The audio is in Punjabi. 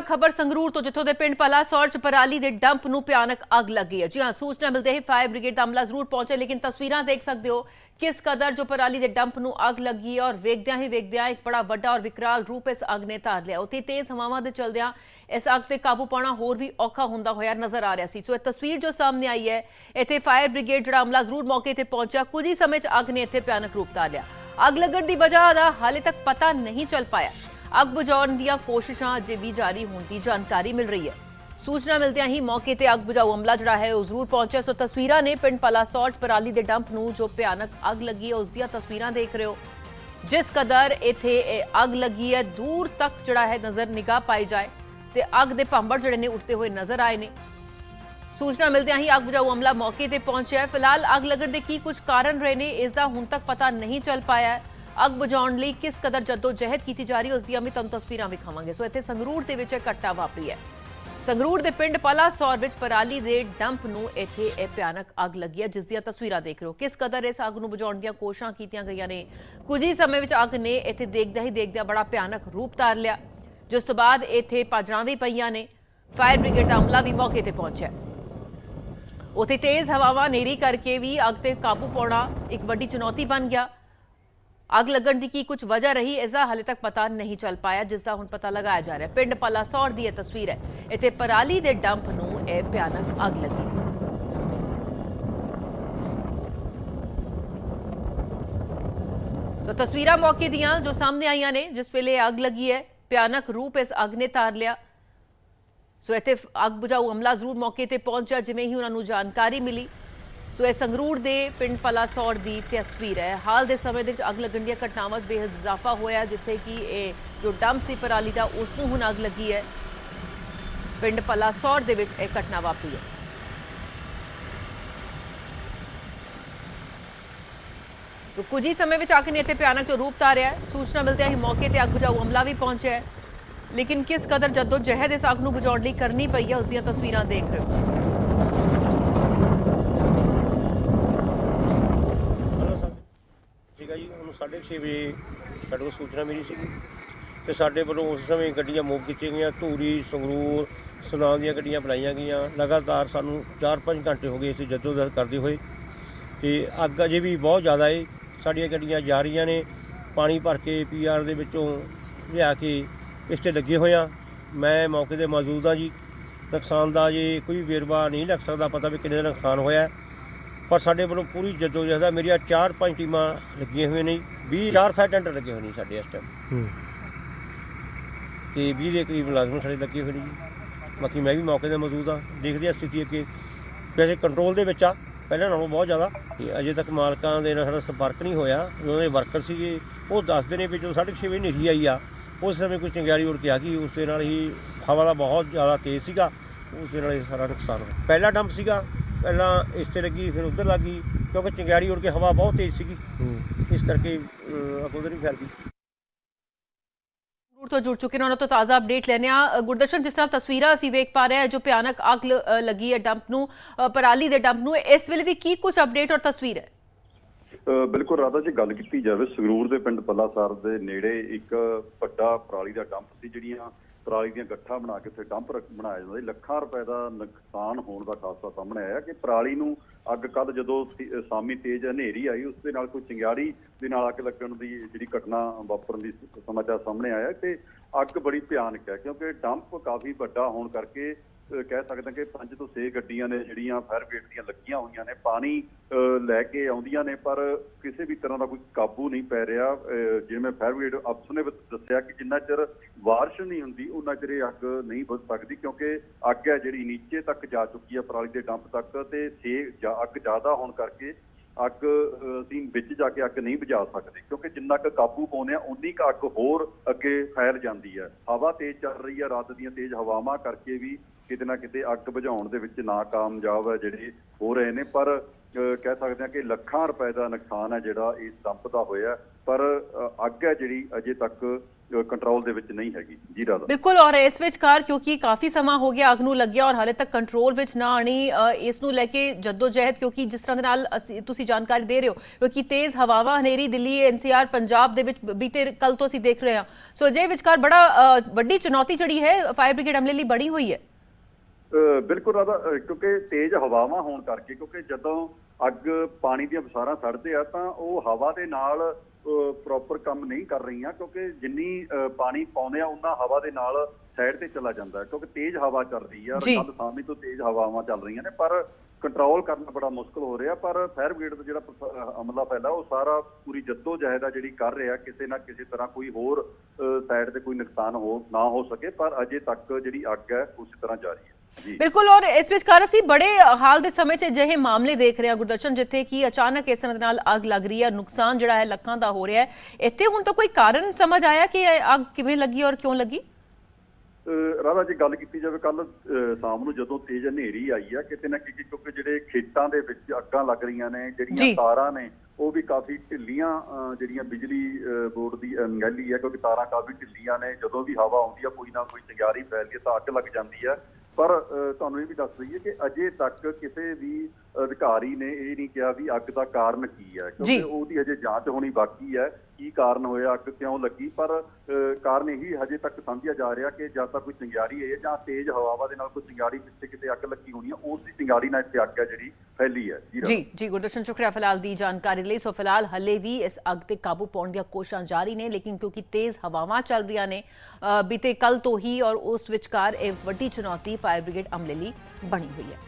ਖਬਰ ਸੰਗਰੂਰ ਤੋਂ, ਜਿੱਥੋਂ ਦੇ ਪਿੰਡ ਪਲਾ ਸੌਰ ਪਰਾਲੀ ਦੇ ਡੰਪ ਨੂੰ ਭਿਆਨਕ ਅੱਗ ਲੱਗੀ ਹੈ। ਜੀ ਹਾਂ, ਸੂਚਨਾ ਮਿਲਦੇ ਹੀ ਫਾਇਰ ਬ੍ਰਿਗੇਡ ਦਾ ਅਮਲਾ ਜ਼ਰੂਰ ਪਹੁੰਚੇ ਲੇਕਿਨ ਤਸਵੀਰਾਂ ਦੇਖ ਸਕਦੇ ਹੋ ਕਿਸ ਕਦਰ ਜੋ ਪਰਾਲੀ ਦੇ ਡੰਪ ਨੂੰ ਅੱਗ ਲੱਗੀ ਹੈ ਔਰ ਵੇਖਦਿਆਂ ਹੀ ਵੇਖਦਿਆਂ ਇੱਕ ਬੜਾ ਵੱਡਾ ਔਰ ਵਿਕਰਾਲ ਰੂਪ ਇਸ ਅੱਗ ਨੇ ਧਾਰ ਲਿਆ। ਉੱਥੇ ਤੇਜ਼ ਹਵਾਵਾਂ ਦੇ ਚਲਦਿਆਂ ਇਸ ਅੱਗ ਤੇ ਕਾਬੂ ਪਾਉਣਾ ਹੋਰ ਵੀ ਔਖਾ ਹੁੰਦਾ ਹੋਇਆ ਨਜ਼ਰ ਆ ਰਿਹਾ ਸੀ। ਸੋ ਇਹ ਤਸਵੀਰ ਜੋ ਸਾਹਮਣੇ ਆਈ ਹੈ, ਇੱਥੇ ਫਾਇਰ ਬ੍ਰਿਗੇਡ ਜਿਹੜਾ ਅਮਲਾ ਜ਼ਰੂਰ ਮੌਕੇ ਤੇ ਪਹੁੰਚਿਆ। ਕੁਝ ਹੀ ਸਮੇਂ 'ਚ ਅੱਗ ਨੇ ਇੱਥੇ ਭਿਆਨਕ ਰੂਪ ਧਾਰ ਲਿਆ। ਅੱਗ ਲੱਗਣ ਦੀ ਵਜ੍ਹਾ ਦਾ ਹਾਲੇ ਤੱਕ ਪਤਾ ਨਹੀਂ ਚੱਲ ਪਾਇਆ। ਅੱਗ ਬੁਝਾਉਣ ਦੀਆਂ ਕੋਸ਼ਿਸ਼ਾਂ ਅਜੇ ਵੀ ਜਾਰੀ ਹੋਣ ਦੀ ਜਾਣਕਾਰੀ ਮਿਲ ਰਹੀ ਹੈ। ਸੂਚਨਾ ਮਿਲਦਿਆਂ ਹੀ ਮੌਕੇ ਤੇ ਅੱਗ ਬੁਝਾਊ ਅਮਲਾ ਜਿਹੜਾ ਹੈ ਉਹ ਜ਼ਰੂਰ ਪਹੁੰਚਿਆ। ਸੋ ਤਸਵੀਰਾਂ ਨੇ ਪਿੰਡ ਪਲਾਸੌਟ ਪਰਾਲੀ ਦੇ ਡੰਪ ਨੂੰ ਜੋ ਭਿਆਨਕ ਅੱਗ ਲੱਗੀ ਹੈ, ਉਸ ਦੀਆਂ ਤਸਵੀਰਾਂ ਦੇਖ ਰਹੇ ਹੋ। ਜਿਸ ਕਦਰ ਇੱਥੇ ਅੱਗ ਲੱਗੀ ਹੈ, ਦੂਰ ਤੱਕ ਜਿਹੜਾ ਹੈ ਨਜ਼ਰ ਨਿਗਾਹ ਪਾਈ ਜਾਏ ਤੇ ਅੱਗ ਦੇ ਭੰਬੜ ਜਿਹੜੇ ਨੇ ਉੱਠਦੇ ਹੋਏ ਨਜ਼ਰ ਆਏ ਨੇ। ਸੂਚਨਾ ਮਿਲਦਿਆਂ ਹੀ ਅੱਗ ਬੁਝਾਊ ਅਮਲਾ ਮੌਕੇ ਤੇ ਪਹੁੰਚਿਆ ਹੈ। ਫਿਲਹਾਲ ਅੱਗ ਲੱਗਣ ਦੇ ਕੀ ਕੁਝ ਕਾਰਨ ਰਹੇ ਨੇ, ਇਸ ਦਾ ਹੁਣ ਤੱਕ ਪਤਾ ਨਹੀਂ ਚੱਲ ਪਾਇਆ ਹੈ। ਅੱਗ ਬੁਝਾਉਣ ਲਈ ਕਿਸ ਕਦਰ ਜੱਦੋ ਜਹਿਦ ਕੀਤੀ ਜਾ ਰਹੀ ਉਸ ਦੀਆਂ ਵੀ ਤੁਹਾਨੂੰ ਤਸਵੀਰਾਂ ਵਿਖਾਵਾਂਗੇ। ਸੋ ਇੱਥੇ ਸੰਗਰੂਰ ਦੇ ਵਿੱਚ ਇਹ ਘਟਨਾ ਵਾਪਰੀ ਹੈ। ਸੰਗਰੂਰ ਦੇ ਪਿੰਡ ਪਲਾਸੌਰ ਵਿੱਚ ਪਰਾਲੀ ਦੇ ਡੰਪ ਨੂੰ ਇੱਥੇ ਇਹ ਭਿਆਨਕ ਅੱਗ ਲੱਗੀ ਹੈ, ਜਿਸ ਦੀਆਂ ਤਸਵੀਰਾਂ ਦੇਖ ਰਹੇ ਹੋ। ਕਿਸ ਕਦਰ ਇਸ ਅੱਗ ਨੂੰ ਬੁਝਾਉਣ ਦੀਆਂ ਕੋਸ਼ਿਸ਼ਾਂ ਕੀਤੀਆਂ ਗਈਆਂ ਨੇ? ਕੁਝ ਹੀ ਸਮੇਂ ਵਿੱਚ ਅੱਗ ਨੇ ਇੱਥੇ ਦੇਖਦਿਆਂ ਹੀ ਦੇਖਦਿਆਂ ਬੜਾ ਭਿਆਨਕ ਰੂਪ ਧਾਰ ਲਿਆ, ਜਿਸ ਤੋਂ ਬਾਅਦ ਇੱਥੇ ਭਾਜੜਾਂ ਵੀ ਪਈਆਂ ਨੇ। ਫਾਇਰ ਬ੍ਰਿਗੇਡ ਦਾ ਅਮਲਾ ਵੀ ਮੌਕੇ ਤੇ ਪਹੁੰਚਿਆ ਉਥੇ ਤੇਜ਼ ਹਵਾਵਾਂ ਨੇਰੀ ਕਰਕੇ ਵੀ ਅੱਗ ਤੇ ਕਾਬੂ ਪਾਉਣਾ ਇੱਕ ਵੱਡੀ ਚੁਣੌਤੀ ਬਣ ਗਿਆ। ਅੱਗ ਲੱਗਣ ਦੀ ਕੀ ਕੁਝ ਵਜ੍ਹਾ ਰਹੀ ਇਸ ਦਾ ਹਾਲੇ ਤੱਕ ਪਤਾ ਨਹੀਂ ਚੱਲ ਪਾਇਆ ਜਿਸ ਦਾ ਹੁਣ ਪਤਾ ਲਗਾਇਆ ਜਾ ਰਿਹਾ ਪਿੰਡ ਪਲਾਸੌਰ ਦੀ ਇਹ ਤਸਵੀਰ ਹੈ ਇੱਥੇ ਪਰਾਲੀ ਦੇ ਡੰਪ ਨੂੰ ਇਹ ਭਿਆਨਕ ਅੱਗ ਲੱਗੀ ਤੋ ਤਸਵੀਰਾਂ ਮੌਕੇ ਦੀਆਂ ਜੋ ਸਾਹਮਣੇ ਆਈਆਂ ਨੇ ਜਿਸ ਵੇਲੇ ਇਹ ਅੱਗ ਲੱਗੀ ਹੈ ਭਿਆਨਕ ਰੂਪ ਇਸ ਅੱਗ ਨੇ ਤਾਰ ਲਿਆ ਸੋ ਇੱਥੇ ਅੱਗ ਬੁਝਾਊ ਅਮਲਾ ਜ਼ਰੂਰ ਮੌਕੇ ਤੇ ਪਹੁੰਚਿਆ ਜਿਵੇਂ ਹੀ ਉਹਨਾਂ ਨੂੰ ਜਾਣਕਾਰੀ ਮਿਲੀ ਸੋ ਇਹ ਸੰਗਰੂਰ ਦੇ ਪਿੰਡ ਪਲਾਸੌੜ ਦੀ ਤਸਵੀਰ ਹੈ। ਹਾਲ ਦੇ ਸਮੇਂ ਦੇ ਵਿੱਚ ਅੱਗ ਲੱਗਣ ਦੀਆਂ ਘਟਨਾਵਾਂ 'ਚ ਬੇਹੱਦ ਇਜ਼ਾਫਾ ਹੋਇਆ, ਜਿੱਥੇ ਕਿ ਇਹ ਜੋ ਡੰਪ ਸੀ ਪਰਾਲੀ ਦਾ ਉਸ ਨੂੰ ਹੁਣ ਅੱਗ ਲੱਗੀ ਹੈ। ਪਿੰਡ ਪਲਾਸੌੜ ਦੇ ਵਿੱਚ ਇਹ ਘਟਨਾ ਵਾਪਰੀ ਹੈ। ਸੋ ਕੁਝ ਹੀ ਸਮੇਂ ਵਿੱਚ ਅੱਗ ਨੇ ਇੱਥੇ ਭਿਆਨਕ ਜੋ ਰੂਪ ਧਾਰਿਆ ਸੂਚਨਾ ਮਿਲਦਿਆਂ ਹੀ ਮੌਕੇ ਤੇ ਅੱਗ ਬੁਝਾਊ ਅਮਲਾ ਵੀ ਪਹੁੰਚਿਆ ਹੈ। ਲੇਕਿਨ ਕਿਸ ਕਦਰ ਜੱਦੋ ਜਹਿਦ ਇਸ ਅੱਗ ਨੂੰ ਬੁਝਾਉਣ ਲਈ ਕਰਨੀ ਪਈ ਹੈ, ਉਸ ਦੀਆਂ ਤਸਵੀਰਾਂ ਦੇਖ ਰਹੇ ਹੋ ਹਲੋ ਸਰ ਠੀਕ ਹੈ ਜੀ ਉਹਨੂੰ 6:30 ਵਜੇ ਸਾਡੇ ਕੋਲ ਸੂਚਨਾ ਮਿਲੀ ਸੀਗੀ ਤੇ ਸਾਡੇ ਵੱਲੋਂ ਉਸ ਸਮੇਂ ਗੱਡੀਆਂ ਮੂਵ ਕੀਤੀਆਂ ਗਈਆਂ। ਧੂਰੀ, ਸੰਗਰੂਰ, ਸੁਨਾਮ ਦੀਆਂ ਗੱਡੀਆਂ ਬੁਲਾਈਆਂ ਗਈਆਂ। ਲਗਾਤਾਰ ਸਾਨੂੰ 4-5 ਘੰਟੇ ਹੋ ਗਏ ਅਸੀਂ ਜਦੋਜਹਿਦ ਕਰਦੇ ਹੋਏ। ਤੇ ਅੱਗ ਅਜੇ ਵੀ ਬਹੁਤ ਜ਼ਿਆਦਾ ਏ। ਸਾਡੀਆਂ ਗੱਡੀਆਂ ਜਾ ਰਹੀਆਂ ਨੇ। ਪਾਣੀ ਭਰ ਕੇ ਪੀਆਰ ਦੇ ਵਿੱਚੋਂ ਲਿਆ ਕੇ ਇਸ ਤੇ ਲੱਗੇ ਹੋਏ ਆ। ਮੈਂ ਮੌਕੇ ਤੇ ਮੌਜੂਦ ਹਾਂ ਜੀ। ਨੁਕਸਾਨ ਦਾ ਜੇ ਕੋਈ ਵੇਰਵਾ ਨਹੀਂ ਲੱਗ ਸਕਦਾ। ਪਤਾ ਵੀ ਕਿੰਨੇ ਦਾ ਨੁਕਸਾਨ ਹੋਇਆ। ਪਰ ਸਾਡੇ ਵੱਲੋਂ ਪੂਰੀ ਜਦੋਜਹਿਦ ਆ। ਮੇਰੀਆਂ 4-5 ਟੀਮਾਂ ਲੱਗੀਆਂ ਹੋਈਆਂ ਨੇ 20 ਚਾਰ ਫਾਇਰ ਟੈਂਡਰ ਲੱਗੇ ਹੋਏ ਨੇ ਸਾਡੇ ਇਸ ਟਾਈਮ ਤੇ 20 ਦੇ ਕਰੀਬ ਮੁਲਾਜ਼ਮ ਸਾਡੇ ਲੱਗੇ ਹੋਏ ਨੇ ਜੀ। ਬਾਕੀ ਮੈਂ ਵੀ ਮੌਕੇ ਤੇ ਮੌਜੂਦ ਆ ਦੇਖਦੇ ਆ ਸਥਿਤੀ ਅੱਗੇ। ਵੈਸੇ ਕੰਟਰੋਲ ਦੇ ਵਿੱਚ ਆ। ਪਹਿਲਾਂ ਨਾਲੋਂ ਬਹੁਤ ਜ਼ਿਆਦਾ। ਅਜੇ ਤੱਕ ਮਾਲਕਾਂ ਦੇ ਨਾਲ ਸਾਡਾ ਸੰਪਰਕ ਨਹੀਂ ਹੋਇਆ। ਉਹਨਾਂ ਦੇ ਵਰਕਰ ਸੀਗੇ ਉਹ ਦੱਸਦੇ ਨੇ ਵੀ ਜਦੋਂ 6:30 ਵਜੇ ਹਨੇਰੀ ਆਈ ਆ ਉਸ ਸਮੇਂ ਕੋਈ ਚੰਗਿਆੜੀ ਉੜ ਕੇ ਆ ਗਈ। ਉਸ ਦੇ ਨਾਲ ਹੀ ਹਵਾ ਦਾ ਬਹੁਤ ਜ਼ਿਆਦਾ ਤੇਜ਼ ਸੀਗਾ। ਉਸ ਦੇ ਨਾਲ ਇਹ ਸਾਰਾ ਨੁਕਸਾਨ ਹੋਇਆ। ਪਹਿਲਾ ਡੰਪ ਸੀਗਾ। ਪਹਿਲਾਂ ਇਸ ਤੇ ਲੱਗੀ ਫਿਰ ਉਧਰ ਲੱਗੀ ਕਿਉਂਕਿ ਚੰਗਿਆੜੀ ਉੜ ਕੇ ਹਵਾ ਬਹੁਤ ਤੇਜ਼ ਸੀਗੀ। ਇਸ ਕਰਕੇ ਉਧਰ ਹੀ ਫੈਲ ਗਈ। ਤੋਂ ਜੁੜ ਚੁੱਕੇ ਨੇ ਉਹਨਾਂ ਤੋਂ ਤਾਜ਼ਾ ਅਪਡੇਟ ਲੈਣੇ ਆ ਗੁਰਦਰਸ਼ਨ ਜਿਸ ਤਰ੍ਹਾਂ ਤਸਵੀਰਾਂ ਅਸੀਂ ਵੇਖ ਪਾ ਰਹੇ ਹਾਂ ਜੋ ਭਿਆਨਕ ਅੱਗ ਲੱਗੀ ਹੈ ਡੰਪ ਨੂੰ ਪਰਾਲੀ ਦੇ ਡੰਪ ਨੂੰ ਇਸ ਵੇਲੇ ਦੀ ਕੀ ਕੁਝ ਅਪਡੇਟ ਔਰ ਤਸਵੀਰ ਹੈ? ਬਿਲਕੁਲ ਰਾਧਾ ਜੀ ਗੱਲ ਕੀਤੀ ਜਾਵੇ ਸੰਗਰੂਰ ਦੇ ਪਿੰਡ ਪੱਲਾਸਰ ਦੇ ਨੇੜੇ ਇੱਕ ਵੱਡਾ ਪਰਾਲੀ ਦਾ ਡੰਪ ਸੀ ਜਿਹੜੀਆਂ ਪਰਾਲੀ ਦੀਆਂ ਗੱਠਾਂ ਬਣਾ ਕੇ ਉੱਥੇ ਡੰਪ ਰੱਖ- ਬਣਾਇਆ ਜਾਂਦਾ ਸੀ। ਲੱਖਾਂ ਰੁਪਏ ਦਾ ਨੁਕਸਾਨ ਹੋਣ ਦਾ ਖਾਸਾ ਸਾਹਮਣੇ ਆਇਆ ਕਿ ਪਰਾਲੀ ਨੂੰ ਅੱਗ ਕੱਲ ਜਦੋਂ ਸਾਮੀ ਤੇਜ਼ ਹਨੇਰੀ ਆਈ, ਉਸ ਦੇ ਨਾਲ ਕੋਈ ਚਿੰਗਾੜੀ ਦੇ ਨਾਲ ਅੱਗ ਲੱਗਣ ਦੀ ਜਿਹੜੀ ਘਟਨਾ ਵਾਪਰਨ ਦੀ ਸਮਾਚਾਰ ਸਾਹਮਣੇ ਆਇਆ ਤੇ ਅੱਗ ਬੜੀ ਭਿਆਨਕ ਹੈ ਕਿਉਂਕਿ ਡੰਪ ਕਾਫੀ ਵੱਡਾ ਹੋਣ ਕਰਕੇ ਕਹਿ ਸਕਦੇ ਹਾਂ ਕਿ ਪੰਜ ਤੋਂ 6 ਗੱਡੀਆਂ ਨੇ ਜਿਹੜੀਆਂ ਫਾਇਰ ਬ੍ਰਿਗੇਡ ਦੀਆਂ ਲੱਗੀਆਂ ਹੋਈਆਂ ਨੇ ਪਾਣੀ ਅ, ਲੈ ਕੇ ਆਉਂਦੀਆਂ ਨੇ ਪਰ ਕਿਸੇ ਵੀ ਤਰ੍ਹਾਂ ਦਾ ਕੋਈ ਕਾਬੂ ਨਹੀਂ ਪੈ ਰਿਹਾ। ਜਿਵੇਂ ਫਾਇਰ ਬ੍ਰਿਗੇਡ ਅਫਸਰ ਨੇ ਦੱਸਿਆ ਕਿ ਜਿੰਨਾ ਚਿਰ ਬਾਰਿਸ਼ ਨਹੀਂ ਹੁੰਦੀ ਉਹਨਾਂ ਚਿਰ ਇਹ ਅੱਗ ਨਹੀਂ ਬੁਝ ਸਕਦੀ ਕਿਉਂਕਿ ਅੱਗ ਹੈ ਜਿਹੜੀ ਨੀਚੇ ਤੱਕ ਜਾ ਚੁੱਕੀ ਹੈ ਪਰਾਲੀ ਦੇ ਡੰਪ ਤੱਕ ਤੇ ਸੇ ਜਾਂ ਅੱਗ ਜ਼ਿਆਦਾ ਹੋਣ ਕਰਕੇ ਅੱਗ ਅਸੀਂ ਵਿੱਚ ਜਾ ਕੇ ਅੱਗ ਨਹੀਂ ਬੁਝਾ ਸਕਦੇ ਕਿਉਂਕਿ ਜਿੰਨਾ ਕੁ ਕਾਬੂ ਪਾਉਂਦੇ ਆ ਉਨੀ ਕੁ ਅੱਗ ਹੋਰ ਅੱਗੇ ਫੈਲ ਜਾਂਦੀ ਹੈ। ਹਵਾ ਤੇਜ਼ ਚੱਲ ਰਹੀ ਹੈ ਰਾਤ ਦੀਆਂ ਤੇਜ਼ ਹਵਾਵਾਂ ਕਰਕੇ ਵੀ ਕਿਤੇ ਨਾ ਕਿਤੇ ਅੱਗ ਬੁਝਾਉਣ ਦੇ ਵਿੱਚ ਨਾਕਾਮਯਾਬ ਜਿਹੜੇ ਹੋ ਰਹੇ ਨੇ, ਪਰ ਕਹਿ ਸਕਦੇ ਹਾਂ ਕਿ ਲੱਖਾਂ ਰੁਪਏ ਦਾ ਨੁਕਸਾਨ ਹੈ ਜਿਹੜਾ ਇਸ ਡੰਪ ਦਾ ਹੋਇਆ ਪਰ ਅੱਗ ਹੈ ਜਿਹੜੀ ਅਜੇ ਤੱਕ ਕੰਟਰੋਲ ਦੇ ਵਿੱਚ ਨਹੀਂ ਹੈਗੀ। ਜੀ ਰਾਧਾ। ਬਿਲਕੁਲ, ਔਰ ਇਸ ਵਿਚਕਾਰ ਕਿਉਂਕਿ ਕਾਫੀ ਸਮਾਂ ਹੋ ਗਿਆ ਅੱਗ ਨੂੰ ਲੱਗਿਆ ਔਰ ਹਾਲੇ ਤੱਕ ਕੰਟਰੋਲ ਵਿੱਚ ਨਾ ਆਣੀ ਇਸ ਨੂੰ ਲੈ ਕੇ ਜਹਿਦ ਕਿਉਂਕਿ ਜਿਸ ਤਰ੍ਹਾਂ ਦੇ ਨਾਲ ਤੁਸੀਂ ਜਾਣਕਾਰੀ ਦੇ ਰਹੇ ਹੋ ਕਿਉਂਕਿ ਤੇਜ਼ ਹਵਾਵਾਂ, ਹਨੇਰੀ, ਦਿੱਲੀ ਐਨਸੀਆਰ ਪੰਜਾਬ ਦੇ ਵਿੱਚ ਬੀਤੇ ਕੱਲ ਤੋਂ ਅਸੀਂ ਦੇਖ ਰਹੇ ਹਾਂ। ਸੋ ਅਜੇ ਵਿਚਕਾਰ ਬੜਾ ਵੱਡੀ ਚੁਣੌਤੀ ਜਿਹੜੀ ਹੈ ਫਾਇਰ ਬ੍ਰਿਗੇਡ ਅਮਲੇ ਲਈ ਬਣੀ ਹੋਈ ਹੈ। ਬਿਲਕੁਲ ਅ, ਕਿਉਂਕਿ ਤੇਜ਼ ਹਵਾਵਾਂ ਹੋਣ ਕਰਕੇ ਕਿਉਂਕਿ ਜਦੋਂ ਅੱਗ ਪਾਣੀ ਦੀਆਂ ਬਸਾਰਾਂ ਸੜਦੇ ਆ ਤਾਂ ਉਹ ਹਵਾ ਦੇ ਨਾਲ ਪ੍ਰੋਪਰ ਕੰਮ ਨਹੀਂ ਕਰ ਰਹੀਆਂ ਕਿਉਂਕਿ ਜਿੰਨੀ ਪਾਣੀ ਪਾਉਂਦੇ ਆ ਉਹਨਾਂ ਹਵਾ ਦੇ ਨਾਲ ਸਾਈਡ ਤੇ ਚਲਾ ਜਾਂਦਾ ਕਿਉਂਕਿ ਤੇਜ਼ ਹਵਾ ਚੱਲ ਰਹੀ ਆ। ਕੱਲ ਸ਼ਾਮੀ ਤੋਂ ਤੇਜ਼ ਹਵਾਵਾਂ ਚੱਲ ਰਹੀਆਂ ਨੇ ਪਰ ਕੰਟਰੋਲ ਕਰਨਾ ਬੜਾ ਮੁਸ਼ਕਲ ਹੋ ਰਿਹਾ ਪਰ ਫਾਇਰ ਬ੍ਰਿਗੇਡ ਦਾ ਜਿਹੜਾ ਅਮਲਾ ਫੈਲਾ ਉਹ ਸਾਰਾ ਪੂਰੀ ਜੱਦੋ ਜਹਿਦ ਆ ਜਿਹੜੀ ਕਰ ਰਿਹਾ ਕਿਸੇ ਨਾ ਕਿਸੇ ਤਰ੍ਹਾਂ ਕੋਈ ਹੋਰ ਸਾਈਡ ਤੇ ਕੋਈ ਨੁਕਸਾਨ ਹੋ ਨਾ ਹੋ ਸਕੇ ਪਰ ਅਜੇ ਤੱਕ ਜਿਹੜੀ ਅੱਗ ਹੈ ਉਸੇ ਤਰ੍ਹਾਂ ਜਾਰੀ ਹੈ ਬਿਲਕੁਲ ਔਰ ਇਸ ਵਿਚਕਾਰ ਅਸੀਂ ਬੜੇ ਹਾਲ ਦੇ ਸਮੇਂ 'ਚ ਅਜਿਹੇ ਮਾਮਲੇ ਦੇਖ ਰਹੇ ਹਾਂ ਗੁਰਦਰਸ਼ਨ ਜਿੱਥੇ ਕਿ ਅਚਾਨਕ ਇਸ ਤਰ੍ਹਾਂ ਦੇ ਨਾਲ ਅੱਗ ਲੱਗ ਰਹੀ ਹੈ ਨੁਕਸਾਨ ਜਿਹੜਾ ਹੈ ਲੱਖਾਂ ਦਾ ਹੋ ਰਿਹਾ ਹੈ। ਇੱਥੇ ਹੁਣ ਤਾਂ ਕੋਈ ਕਾਰਨ ਸਮਝ ਆਇਆ ਕਿ ਇਹ ਅੱਗ ਕਿਵੇਂ ਲੱਗੀ ਔਰ ਕਿਉਂ ਲੱਗੀ? ਰਾਧਾ ਜੀ ਗੱਲ ਕੀਤੀ ਜਾਵੇ ਕੱਲ ਸ਼ਾਮ ਨੂੰ ਜਦੋਂ ਤੇਜ਼ ਹਨੇਰੀ ਆਈ ਆ ਕਿਤੇ ਨਾ ਕਿਤੇ ਕਿਉਂਕਿ ਜਿਹੜੇ ਖੇਤਾਂ ਦੇ ਵਿੱਚ ਅੱਗਾਂ ਲੱਗ ਰਹੀਆਂ ਨੇ। ਜਿਹੜੀਆਂ ਤਾਰਾਂ ਨੇ ਉਹ ਵੀ ਕਾਫੀ ਢਿੱਲੀਆਂ ਜਿਹੜੀਆਂ ਬਿਜਲੀ ਬੋਰਡ ਦੀ ਅਣਗਹਿਲੀ ਹੈ ਕਿਉਂਕਿ ਤਾਰਾਂ ਕਾਫੀ ਢਿੱਲੀਆਂ ਨੇ ਜਦੋਂ ਵੀ ਹਵਾ ਆਉਂਦੀ ਆ ਕੋਈ ਨਾ ਕੋਈ ਚਿੰਗਾਰੀ ਫੈਲਦੀ ਹੈ ਤਾਂ ਅੱਗ ਲੱਗ ਜਾਂਦੀ ਹੈ। ਪਰ ਤੁਹਾਨੂੰ ਇਹ ਵੀ ਦੱਸ ਦਈਏ ਕਿ ਅਜੇ ਤੱਕ ਕਿਸੇ ਵੀ ਅਧਿਕਾਰੀ ਨੇ ਇਹ ਨਹੀਂ ਕਿਹਾ ਵੀ ਅੱਗ ਦਾ ਕਾਰਨ ਕੀ ਹੈ। ਕਿਉਂਕਿ ਉਹਦੀ ਅਜੇ ਜਾਂਚ ਹੋਣੀ ਬਾਕੀ ਹੈ ਕੀ ਕਾਰਨ ਹੋਇਆ ਅੱਗ ਕਿਉਂ ਲੱਗੀ ਪਰ ਕਾਰਨ ਇਹੀ ਹਜੇ ਤੱਕ ਸਮਝਿਆ ਜਾ ਰਿਹਾ ਕਿ ਜਾਂ ਤਾਂ ਕੋਈ ਚਿੰਗਾਰੀ ਹੈ ਜਾਂ ਤੇਜ਼ ਹਵਾਵਾਂ ਦੇ ਨਾਲ ਕੋਈ ਚਿੰਗਾਰੀ ਪਿੱਛੇ ਕਿਤੇ ਅੱਗ ਲੱਗੀ ਹੋਣੀ ਹੈ ਉਸ ਦੀ ਚਿੰਗਾਰੀ ਨਾਲ ਇੱਥੇ ਅੱਗ ਹੈ ਜਿਹੜੀ ਫੈਲੀ ਹੈ। ਜੀ ਜੀ ਗੁਰਦਰਸ਼ਨ ਸ਼ੁਕਰੀਆ ਫਿਲਹਾਲ ਦੀ ਜਾਣਕਾਰੀ ਲਈ। ਸੋ ਫਿਲਹਾਲ ਹੱਲੇ ਵੀ ਇਸ ਅੱਗ ਤੇ ਕਾਬੂ ਪਾਉਣ ਦੀਆਂ ਕੋਸ਼ਿਸ਼ਾਂ ਜਾਰੀ ਨੇ ਲੇਕਿਨ ਕਿਉਂਕਿ ਤੇਜ਼ ਹਵਾਵਾਂ ਚੱਲ ਰਹੀਆਂ ਨੇ ਬੀਤੇ ਕੱਲ ਤੋਂ ਹੀ ਔਰ ਉਸ ਵਿਚਕਾਰ ਇਹ ਵੱਡੀ ਚੁਣੌਤੀ ਫਾਇਰ ਬ੍ਰਿਗੇਡ ਅਮਲੇ ਲਈ ਬਣੀ ਹੋਈ ਹੈ।